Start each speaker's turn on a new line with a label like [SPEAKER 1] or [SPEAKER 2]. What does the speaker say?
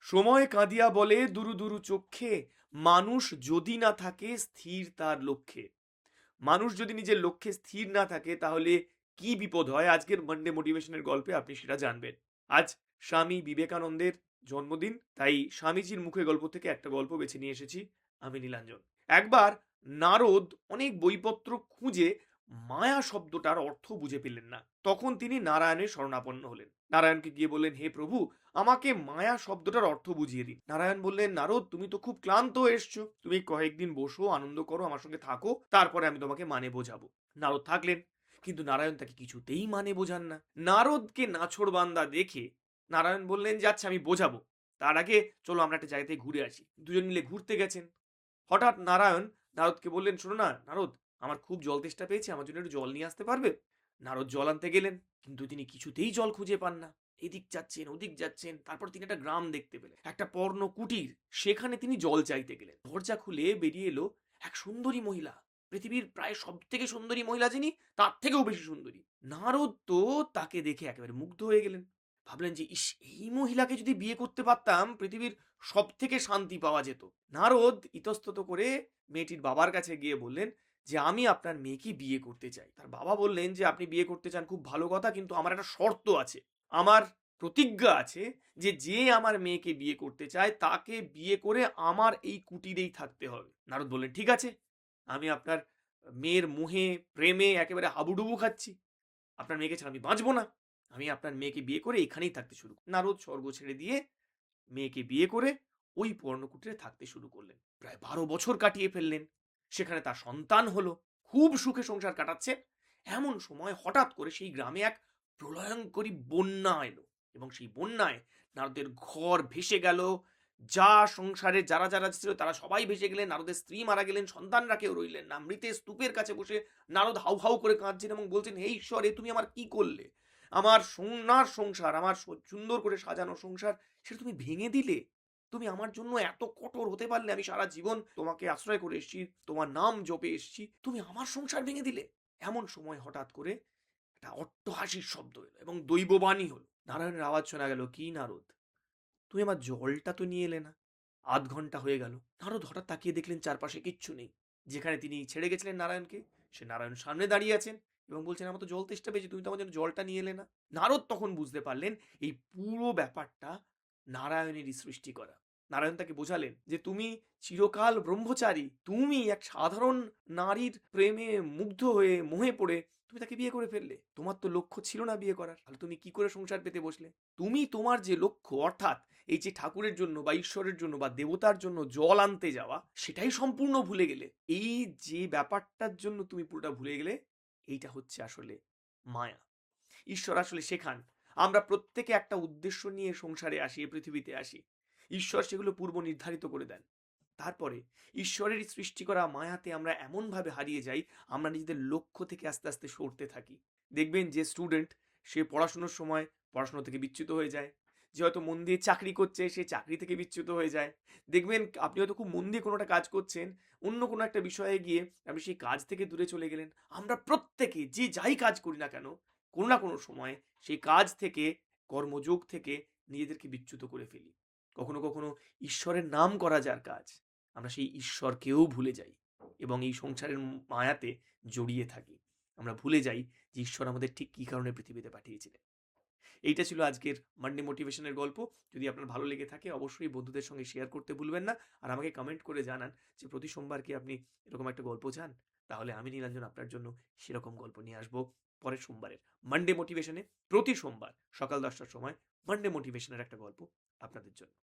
[SPEAKER 1] সময় কাঁদিয়া বলে, দুরু দুরু চক্ষে, মানুষ যদি না থাকে, স্থির তার লক্ষ্যে। মানুষ যদি নিজের লক্ষ্যে স্থির না থাকে, তাহলে কি বিপদ হয়? আজকের মানডে মোটিভেশনের গল্পে আপনি সেটা জানবেন। আজ স্বামী বিবেকানন্দের জন্মদিন, তাই স্বামীজির মুখে গল্প থেকে একটা গল্প বেছে নিয়ে এসেছি আমি নীলাঞ্জন। একবার নারদ অনেক বইপত্র খুঁজে মায়া শব্দটার অর্থ বুঝে পেলেন না। তখন তিনি নারায়ণের শরণাপন্ন হলেন। নারায়ণকে গিয়ে বললেন, হে প্রভু, আমাকে মায়া শব্দটার অর্থ বুঝিয়ে দিন। নারায়ণ বললেন, নারদ, তুমি তো খুব ক্লান্ত এসছো। তুমি কয়েকদিন বসো, আনন্দ করো, আমার সঙ্গে থাকো, তারপরে আমি তোমাকে মানে বোঝাবো। নারদ থাকলেন, কিন্তু নারায়ণ তাকে কিছুতেই মানে বোঝান না। নারদকে নাছড় বান্দা দেখে নারায়ণ বললেন যে আচ্ছা আমি বোঝাবো। তার আগে চলো, আমরা একটা জায়গাতে ঘুরে আসি। দুজন মিলে ঘুরতে গেছেন। হঠাৎ নারায়ণ নারদকে বললেন, শোনো না, নারদ আমার খুব জল তেষ্টা পেয়েছে, আমার জন্য একটু জল নিয়ে আসতে পারবে? নারদ জল আনতে গেলেন, কিন্তু তিনি কিছুতেই জল খুঁজে পান না। এদিক যাচ্ছেন, ওদিক যাচ্ছেন, তারপর তিনি একটা গ্রাম দেখতে পেলেন, একটা পর্ণ কুটির, সেখানে তিনি জল চাইতে গেলেন। দরজা খুলে বেরিয়ে এলো এক সুন্দরী মহিলা, পৃথিবীর প্রায় সব থেকে সুন্দরী মহিলা যিনি, তার থেকেও বেশি সুন্দরী। নারদ তো তাকে দেখে একেবারে মুগ্ধ হয়ে গেলেন। ভাবলেন যে, ইস, এই মহিলাকে যদি বিয়ে করতে পারতাম, পৃথিবীর সব থেকে শান্তি পাওয়া যেত। নারদ ইতস্তত করে মেয়েটির বাবার কাছে গিয়ে বললেন যে আমি আপনার মেয়েকে বিয়ে করতে চাই। তার বাবা বললেন যে, আপনি বিয়ে করতে চান খুব ভালো কথা, কিন্তু আমার একটা শর্ত আছে। আমার প্রতিজ্ঞা আছে যে যে আমার মেয়েকে বিয়ে করতে চায়, তাকে বিয়ে করে আমার এই কুটিরেই থাকতে হবে। নারদ বললেন, ঠিক আছে, আমি আপনার মেয়ের মুহে, প্রেমে একেবারে হাবুডুবু খাচ্ছি। আপনার মেয়েকে ছাড়া আমি বাঁচবো না। আমি আপনার মেয়েকে বিয়ে করে এখানেই থাকতে শুরু। নারদ স্বর্গ ছেড়ে দিয়ে মেয়েকে বিয়ে করে ওই পর্ণকুটিরে থাকতে শুরু করলেন। প্রায় বারো বছর কাটিয়ে ফেললেন। সেখানে তার সন্তান হলো, খুব সুখে সংসার কাটাচ্ছে। এমন সময় হঠাৎ করে সেই গ্রামে এক প্রলয়ঙ্করী বন্যা এলো এবং সেই বন্যায় নারদের ঘর ভেসে গেল। যা সংসারে যারা যারা ছিল তারা সবাই ভেসে গেলেন, নারদের স্ত্রী মারা গেলেন, সন্তানরা কেউ রইলেন না। মৃতের স্তূপের কাছে বসে নারদ হাউ হাউ করে কাঁদছেন এবং বলছেন হে ঈশ্বর এ তুমি আমার কি করলে? আমার সোনার সংসার, আমার সুন্দর করে সাজানো সংসার, সেটা তুমি ভেঙে দিলে? তুমি আমার জন্য এত কঠোর হতে পারলে আমি সারা জীবন তোমাকে আশ্রয় করে এসেছি, তোমার নাম জপে এসেছি। তুমি আমার সংসার ভেঙে দিলে। এমন সময় হঠাৎ করে একটা অট্টহাসির শব্দ এলো এবং দৈববাণী হলো। নারায়ণের আওয়াজ শোনা গেল, কি নারদ? তুমি আমার জলটা তো নিয়ে এলে না। আধ ঘণ্টা হয়ে গেল। নারদ হঠাৎ তাকিয়ে দেখলেন চারপাশে কিচ্ছু নেই। যেখানে তিনি ছেড়ে গেছিলেন নারায়ণকে, সে নারায়ণ সামনে দাঁড়িয়ে আছেন এবং বলছেন, আমার তো জল তেষ্টা পেয়েছে, তুমি তো আমার জন্য জলটা নিয়ে এলে না। নারদ তখন বুঝতে পারলেন এই পুরো ব্যাপারটা নারায়ণেরই সৃষ্টি করা। নারায়ণ তাকে বোঝালেন যে তুমি চিরকাল ব্রহ্মচারী, তুমি এক সাধারণ নারীর প্রেমে মুগ্ধ হয়ে মোহে পড়ে, তুমি তাকে বিয়ে করে ফেললে। তোমার তো লক্ষ্য ছিল না বিয়ে করার। তাহলে তুমি কি করে সংসার পেতে বসলে? তুমি তোমার যে লক্ষ্য, অর্থাৎ এই যে ঠাকুরের জন্য বা ঈশ্বরের জন্য বা দেবতার জন্য জল আনতে যাওয়া, সেটাই সম্পূর্ণ ভুলে গেলে। এই যে ব্যাপারটার জন্য তুমি পুরোটা ভুলে গেলে, এইটা হচ্ছে আসলে মায়া। ঈশ্বর আসলে শেখান, আমরা প্রত্যেকে একটা উদ্দেশ্য নিয়ে সংসারে আসি পৃথিবীতে আসি। ঈশ্বর সেগুলো পূর্ব নির্ধারিত করে দেন। তারপরে ঈশ্বরের সৃষ্টি করা মায়াতে আমরা এমনভাবে হারিয়ে যাই, আমরা নিজেদের লক্ষ্য থেকে আস্তে আস্তে সরতে থাকি। দেখবেন যে স্টুডেন্ট সে পড়াশুনোর সময় পড়াশোনা থেকে বিচ্যুত হয়ে যায়। যে হয়তো মন দিয়ে চাকরি করছে, সে চাকরি থেকে বিচ্যুত হয়ে যায়। দেখবেন আপনি হয়তো খুব মন দিয়ে কোনোটা কাজ করছেন, অন্য কোনো একটা বিষয়ে গিয়ে আপনি সেই কাজ থেকে দূরে চলে গেলেন। আমরা প্রত্যেকে যে যাই কাজ করি না কেন, কোনো না কোনো সময় সেই কাজ থেকে, কর্মযোগ থেকে নিজেদেরকে বিচ্যুত করে ফেলি। কখনো কখনো ঈশ্বরের নাম করা যার কাজ, আমরা সেই ঈশ্বরকেও ভুলে যাই এবং এই সংসারের মায়াতে জড়িয়ে থাকি। আমরা ভুলে যাই যে ঈশ্বর আমাদের ঠিক কী কারণে পৃথিবীতে পাঠিয়েছিলেন। এইটা ছিল আজকের মান্ডে মোটিভেশনের গল্প। যদি আপনার ভালো লেগে থাকে, অবশ্যই বন্ধুদের সঙ্গে শেয়ার করতে ভুলবেন না। আর আমাকে কমেন্ট করে জানান যে, প্রতি সোমবার কি আপনি এরকম একটা গল্প চান? তাহলে আমি নীলাঞ্জন আপনার জন্য সেরকম গল্প নিয়ে আসব পরের সোমবারের মানডে মোটিভেশনে প্রতি সোমবার সকাল দশটার সময় মানডে মোটিভেশনের একটা গল্প। আপনাদের জন্য।